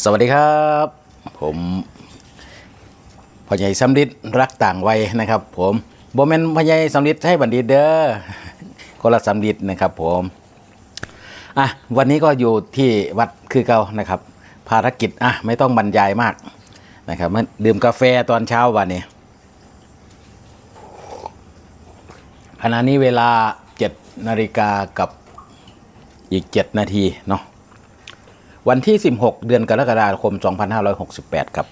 สวัสดีครับ ผมพ่อใหญ่สำลิดรักต่างวัยนะครับ ผมโบแมนพ่อใหญ่สำลิดให้บันดีเด้อคนละสำลิดนะครับผมอะวันนี้ก็อยู่ที่วัดคือเก่านะครับ ภารกิจอะไม่ต้องบรรยายมากนะครับมาดื่มกาแฟตอนเช้าวันนี้ขณะนี้เวลา7นาฬิกากับอีก 7 นาทีเนาะ วันที่ 16 เดือนกรกฎาคม 2568 ครับ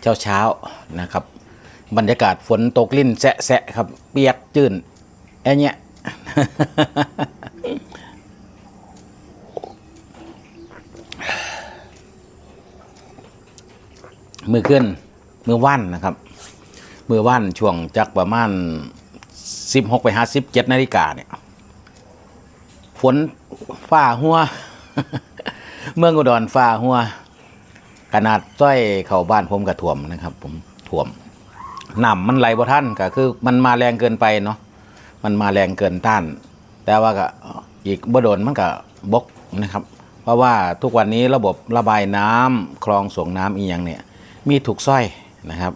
เช้าเช้านะครับ บรรยากาศฝนตกลิ่นแสะครับ เปียกจืนแอะเนี้ยมือขึ้นมือว่านนะครับ มือว่านช่วงจากประมาณ16ไปหา17นาฬิกาเนี่ย ฝนฝ่าหัว เมืองอุดรฝ่าหัว ขนาดจ้อยเข้าบ้านผมกระถ่วมนะครับ ผมถ่วมน้ำมันไหลบ่ท่านก็คือ มันมาแรงเกินไปเนาะมันมาแรงเกินต้าน แต่ว่าก็อีกบ่โดนมันก็บกนะครับ เพราะว่าทุกวันนี้ระบบระบายน้ำคลองส่งน้ำอีหยังเนี่ย มีถูกสร้อยนะครับ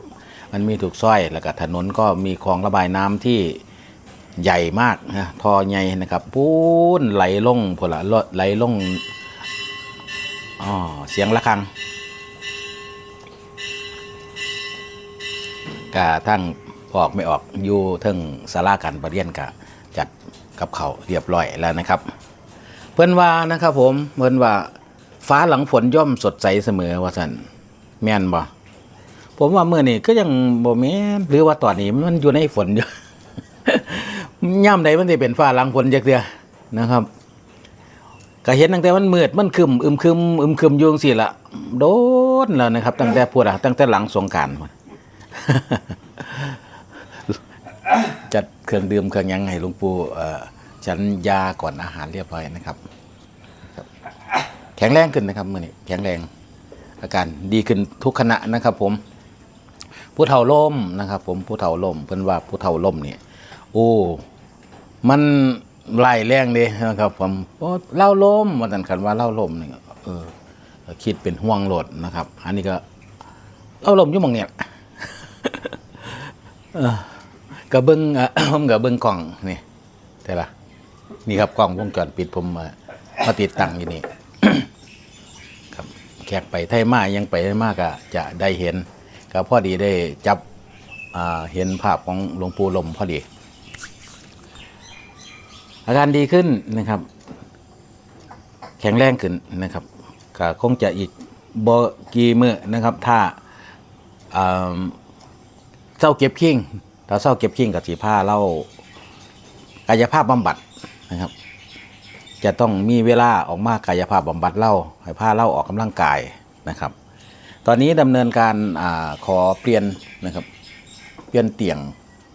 มันมีถูกสร้อยแล้วก็ถนนก็มีคลองระบายน้ำที่ ใหญ่มากนะทอใหญ่นะครับปูนไหลลงพละลดไหลลงอ๋อเสียงะระฆังกะทั้งพออกไม่ออกอยู่เทึงสาราการประเรียนกะจัดกับเขาเรียบร้อยแล้วนะครับ เพื่อนว่านะครับผมเพื่อนว่าฟ้าหลังฝนย่อมสดใสเสมอว่าสันแม่นบ่ผมว่าเมื่อนี่ก็ยังบ่แม่นหรือว่าตอนนี้มันอยู่ในฝนอยู่ ย่ำใดมันจะเป็นฟ้าหลังฝนจักเดียนะครับก็เห็นตั้งแต่มันมืดมันคึมอึมคึมอึมคึมยุงสิละโดนแล้วนะครับ ตั้งแต่พูดอะตั้งแต่หลังสงกรารจัดเครื่องดื่มเครื่องยังให้หลวงปู่ฉันยาก่อนอาหารเรียบร้อยนะครับครับ แข็งแรงขึ้นนะครับมื่อนี้แข็งแรง อาการดีขึ้นทุกขณะนะครับ ผม ผู้เฒ่าล่มนะครับ ผมผู้เฒ่าล่มเพิ่นว่าผู้เฒ่าล่มเนี่ยโอ้ มันไล่แรงเด้นะครับผมโอ้เล่าลมว่าแต่นคันว่าเล่าล่มนี่เออคิดเป็นห่วงโหลดนะครับ อันนี้ก็เล่าลมอยู่หมองเนี่ยเออก็เบิ้งเอ่อผมก็เบิ้งกล่องนี่แต่ละนี่ครับกล้องวงจรปิดผมมามาติดตั้งอยู่นี่ครับแขกไปไทยมายังไปไทยมาก็จะได้เห็นก็พอดีได้จับเห็นภาพของหลวงปู่ลมพอดี อาการดีขึ้นนะครับ แข็งแรงขึ้นนะครับก็คงจะอีกบกี่มือนะครับ ถ้าเศร้าเก็บขิ้งถ้าเศร้าเก็บขิ้งกับสีผ้าเล่ากายภาพบำบัดนะครับ จะต้องมีเวลาออกมากายภาพบำบัดเล่าให้ผ้าเล่าออกกำลังกายนะครับ ตอนนี้ดำเนินการอขอเปลี่ยนนะครับ เปลี่ยนเตียง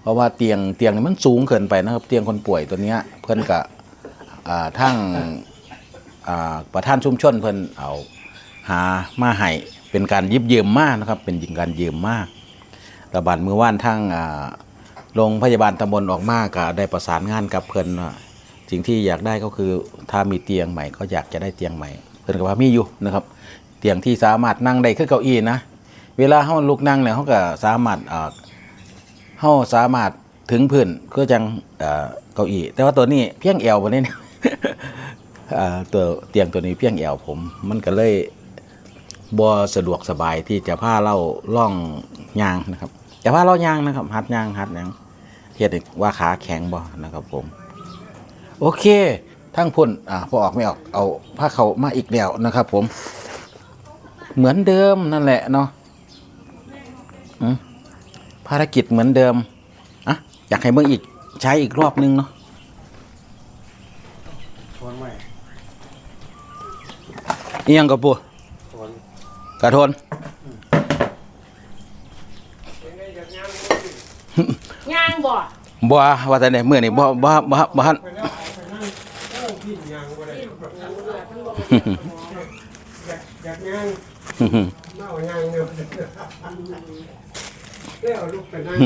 ราะว่าเตียงเตียงนี่มันสูงเกินไปนะครับ เตียงคนป่วยตัวเนี้ยเพื่อนกับทั้งอ่าประธานชุมชนเพื่อนเอาหามาให้เป็นการยิบเยืมมากนะครับ เป็นการยืมมากระบาดมือว่านทั้งอ่าโรงพยาบาลตำบลออกมากก็ได้ประสานงานกับเพื่อนสิ่งที่อยากได้ก็คือถ้ามีเตียงใหม่ก็อยากจะได้เตียงใหม่ เพื่อนก็ว่ามีอยู่นะครับ เตียงที่สามารถนั่งได้คือเก้าอี้นะเวลาเฮาลุกนั่งเนี่ยเขาก็สามารถ เฮาสามารถถึงพื้นก็จังเก้าอี้แต่ว่าตัวนี้เพียงเอวบ่นี่ตัวเตียงตัวนี้เพียงเอวผม มันก็เลยบ่สะดวกสบายที่จะพาเราล่องยางนะครับจะพาเรายางนะครับหัดยางหัดยังเฮ็ดว่าขาแข็งบ่นะครับผม โอเคทั้งพุ่นอ่าพอออกไม่ออกเอาผ้าเขามาอีกแล้วนะครับผม เหมือนเดิมนั่นแหละเนาะอืม ภารกิจเหมือนเดิมอะอยากให้เบิ่งอีกใช้อีกรอบนึงเนาะทนไหมอีหยังกับปูทนกระทนย่างบ่บ่ว่าแต่เนี่ยมื้อนี้บ่บ่บ่บ่ทันไปแล้วเอาไปนั่งโอ้พี่ยางก็ได้อยากอยากยางเน่ายางเดีย วได้เอาลูกไปนั่ง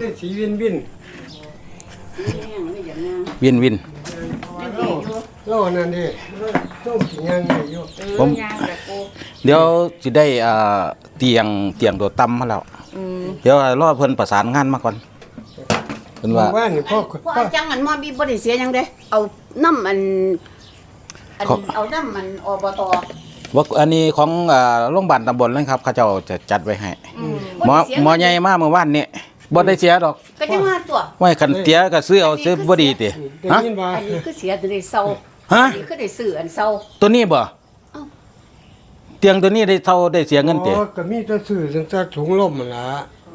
ได้สีวินวินย่างไม่อย่างย่างวินวินเพราะว่าเราอยู่โลนั่นดิต้มกินยังไงอยู่เออผมยางแบบกูเดี๋ยวสิได้อ่าเตียงเตียงตัวต่ำมาแล้วอืมเดี๋ยวรอเพิ่นประสานงานมาก่อนเพิ่นว่าว่านี่พ่อพ่อพ่อจังอันมอมีบ่ได้เสียหยังเด้เอาน้ำอันอันครับเอาน้ำมันอบตว่าอันนี้ของอ่าโรงพยาบาลตำบลนะครับเขาเจ้าจะจัดไว้ให้อืม หมอบ่ได้เสียหมอใหญ่มาเมื่อวานนี้บ่ได้เสียดอกก็จังว่าตัวไว้คันเตียก็ซื้อเอาซื้อบ่ดีติได้ฮะยินว่าอันนี้คือเสียแต่ได้เศร้าฮะอันนี้คือได้ซื้ออันเศร้าตัวนี้บ่เอ้าเตียงตัวนี้ได้เท่าได้เสียเงินติอ๋อก็มีแต่ซื้อตั้งแต่ถุงลมมันล่ะ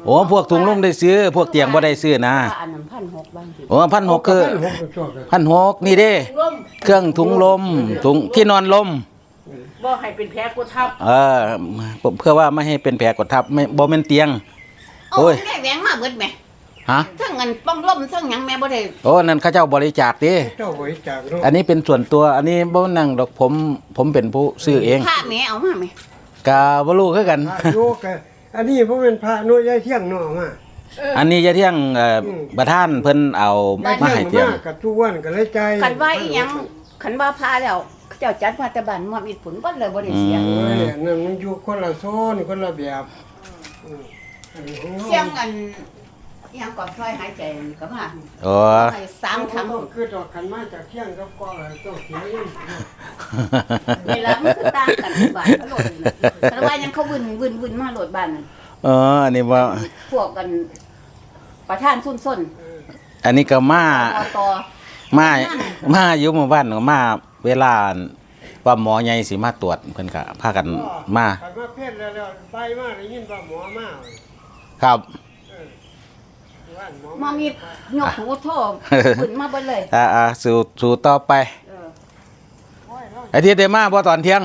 โอ้พวกถุงลมได้ซื้อ พวกเตียงบ่ได้ซื้อนะว่าอันนั้นพันหกบางทีโอ้พันหกคือพันหกก็ชอบกันพันหกนี่เด้ร่มเครื่องถุงลมถุงที่นอนลม บ่ให้เป็นแผลกูทับเออเพื่อว่าไม่ให้เป็นแผลกดทับไม่บ่แม่นเตียง โอ้โอ้ยยได้แหวงมาเบิดแหม่ฮะทั้งเงินป้องล่มทั้งหยังแม่บ่ได้โอ้นั่นเขาเจ้าบริจาคติเจ้าบริจาคเนาะอันนี้เป็นส่วนตัวอันนี้บ่นั่งดอกผมผมเป็นผู้ซื้อเองผ้าแม่เอามาแม่กะบ่รู้คือกันพระโยกอะอันนี้บ่เป็นพระโน้ยายเที่ยงเนาะมาอันนี้จะเที่ยงเอ่ออมประธานเพิ่นเอามาให้เตียงมากับทุกวันก็เลยใจคันว่าอีหยังคันว่าพาแล้ว เขาเจ้าจัดมาแต่บ้านมอมีผลเบิดเลยบ่ได้เสียอืเอ้ยอันนั้นมันอยู่คนละโซนคนละแบบอืมอันนี้ของราเสียงอันอิหยังก่อนซอยหายใจนี่ก็มาโอ้ให้สามถังต้องคือดอกขันมาจากเที่ยงกับกอเลยต้องเสียเงินเวลามันคือต่างกันทุกบ้านเขาโหลดนี่แต่ว่ายังเขาวึนวึนวึนมาโหลดบ้านนั่นเอออันนี้ว่าพวกกัน ประธานซุนส้นอันนี้ก็มาอบตมา มาอยู่หมู่บ้านก็มา เวลาว่าหมอใหญ่สิมาตรวจเพิ่นก็พากันมาขันมาเพศแล้วแล้วไปมาได้ยินว่าหมอมาเว้ยครับ เออว่านหมอมียกหูโทษวึนมาเบิดเลย อ่าอ่าสู่สู่ต่อไปเออโอ้ยเราไอ้ที่ได้มาบ่ตอนเที่ยง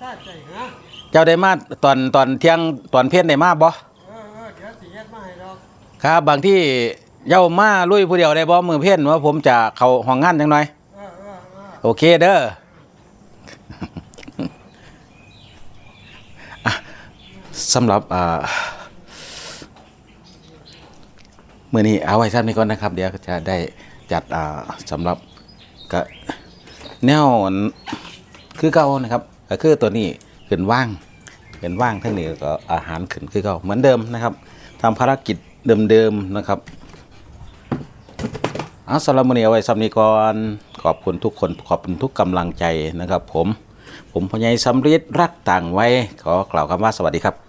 ถ้าใจฮะเจ้าได้มาตอนตอนเที่ยงตอนเพี้ยนได้มาบ่เออเออเดี๋ยวสิเฮ็ดมาให้ดอกครับ บางที่เย้ามาลุยผู้เดียวได้บ่มือเพี้ยนว่าผมจะเข้าห้องงานจังหน่อย โอเคเด้อสำหรับอ่ามื่อนี้เอาไว้ซ้ำนี้ก่อนนะครับ เดี๋ยวจะได้จัดสำหรับก็แนวคือเก่านะครับก็คือตัวนี้ขึ้นว่างขึ้นว่างทั้งนี้ก็อาหารขึ้นคือเก่าเหมือนเดิมนะครับทำภารกิจเดิมๆนะครับเอาสำหรับมื้อนี้เอาไว้ซ้ำนี้ก่อน ขอบคุณทุกคนขอบคุณทุกกำลังใจนะครับ ผม ผมพญายสำริดรักต่างไว้ ขอกล่าวคำว่าสวัสดีครับ